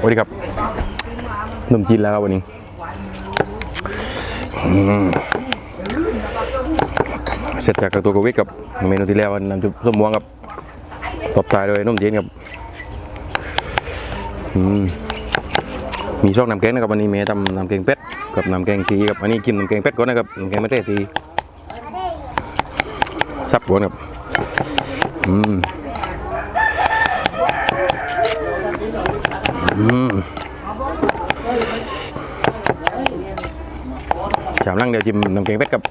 สวัสดีครับนมจีนแล้วครับวันนี้เสร็จจากกักตัวโควิดกับเมนูที่แล้วน้ำจุ๊บส้มม่วงกับตบท้ายด้วยนมจีนครับมีช่องน้ำแกงนะครับวันนี้เมย์ทำน้ำแกงเป็ดกับน้ำแกงทีครับอันนี้กินน้ำแกงเป็ดก่อนนะครับน้ำแกงไม่ได้ทีซับก่อนครับอืม อืมชามลังเดี๋ยวจิ้มน้ำแกงเป็ดกับ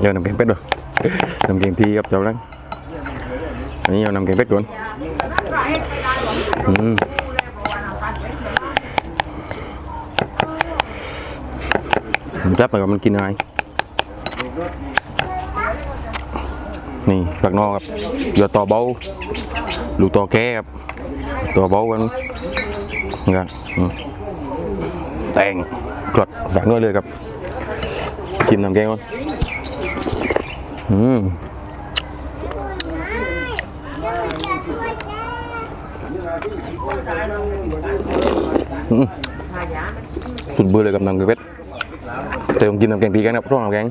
เดี๋ยวน้ำแกงเป็ดด้วยน้ำแกงทีครับชามลังอันนี้เอาน้ำแกงเป็ดก่อนอืมผมจับไปกับมันกินอะไรนี่ผักนอกครับยอดต่อเบาลูกต่อแก่ครับ tuh bau kan nghe, hmm. tèn chuột vàng nuôi lười gặp, chim làm kem con uhm. Ừ. Tụt bưa lại cầm nằm cái vết Tôi ông chim làm càng tí cái nào, rất làm càng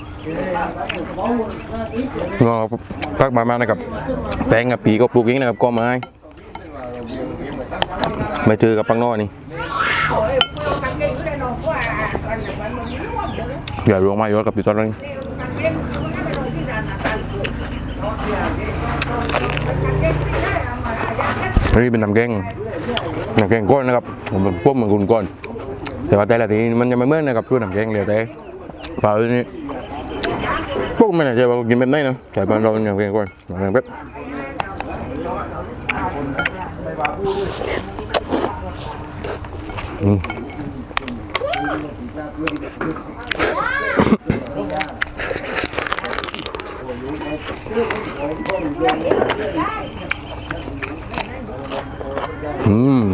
กับน้ำแกงเป็ดแต่ต้อพักมามานะครับ แตงกับปีก็ปลูกเองนะครับก็ไม้ไม่เจอกับปังนอนี่อย่ารวงมาเยอะกับปีตอนนี้นนี้เป็นน้ำแกงน้ำแกงก้อนนะครับผมเป็นพวกเหมือนคุณก้อน แต่ว่าแต่ละทีมันจะไม่เหมือนนะครับคือน้ำแกงเหลวแต่เปล่าอันนี้ พวกมันอาจจะกินแบบไหนนะแต่บ้านเราเป็นน้ำแกงก้อนน้ำแกงเป็ดอืมอืม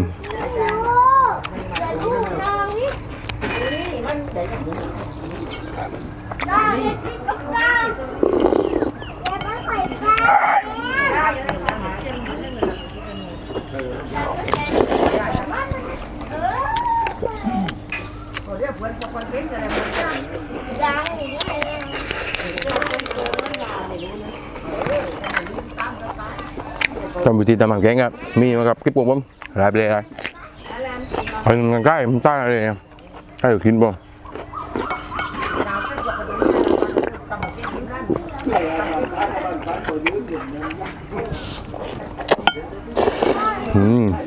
ทำวิธีทำน้ำแกงครับ มีมาครับคลิปผมผมรายไปเลยครับเอาเงินใกล้มันตั้งอะไรเนี่ยให้เรากินบ่ Hum.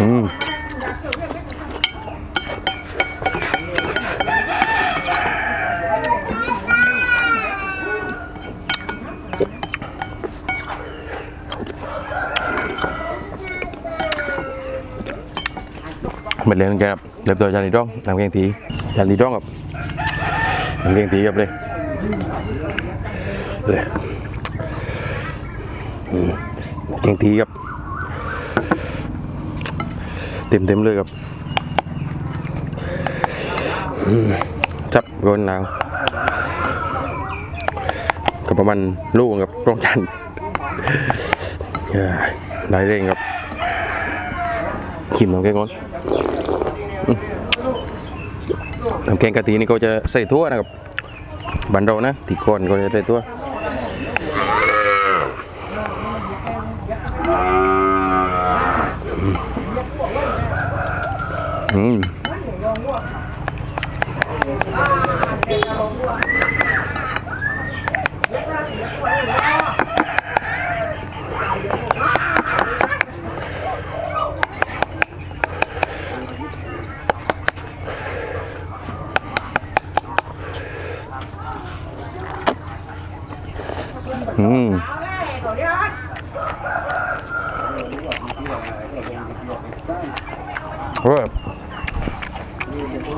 Ừ. Mm. mình lên gặp lập rồi ra đi rong làm ghen tí. Làm đi rong gặp làm ghen tí gặp đây đây ghen tí gặp tìm tìm lưới gặp ừ. chắc gọi nào กับประมาณลูกกับร่องจันทร์เอ้ยได้เร่งกับขิมน้ำแกงก่อนน้ำแกงกะทินี่ก็จะใส่ทั่วนะครับบันเรานะตีก่อนก็จะใส่ทั่ว อืมอืมเฮ้ย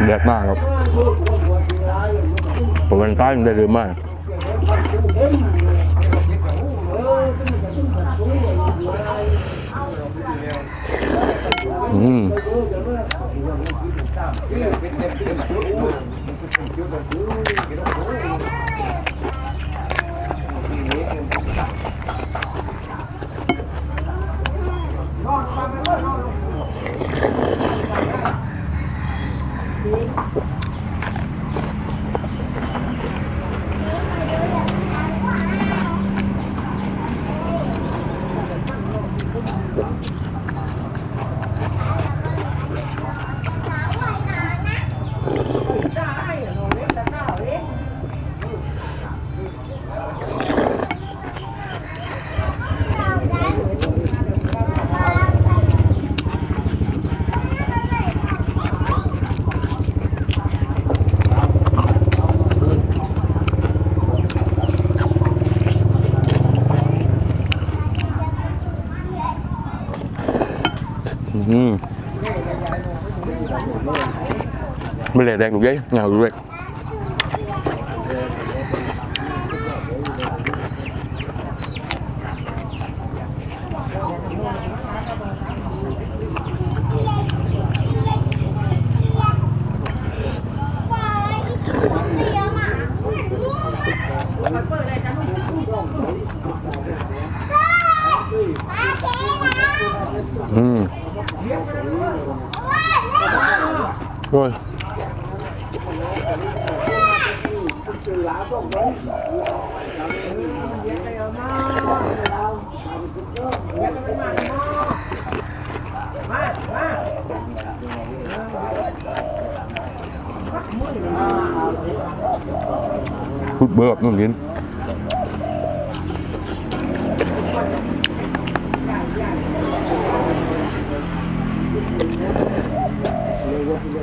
bừa đẹp m ากครับผมเป็นใต้มันได้ดีมากอืม ไม่เลยแดงđủ giấy nhào đủ giấy phút bơ hợp nó miếng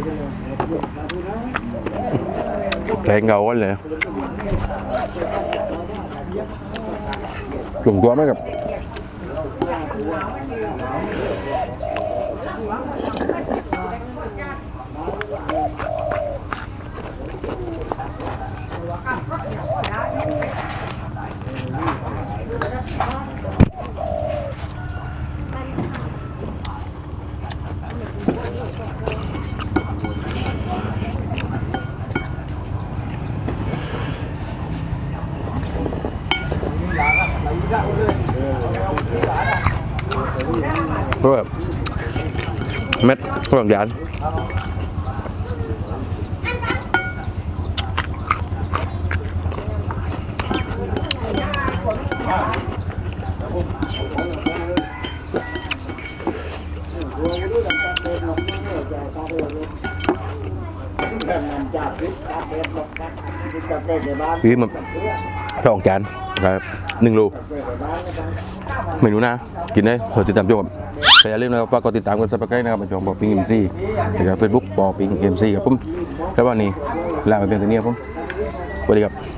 Thank you. แข็งเกากันเลยหลงตัวไหมครับ เพราะแบบเม็ดฝรั่งยาน พี่มันฝรั่งจานครับหนึ่งโลไม่รู้นะ กินได้ขอติดตามชมแต่อย่าลืมนะครับฝากกดติดตามกันสไครต์นะครับมาชมบอปิงเอ็มซีนะครับเฟซบุ๊กบอปิงเอ็มซีครับผมแล้ววันนี้ลาไปเพียงเท่านี้ครับผมสวัสดีครับ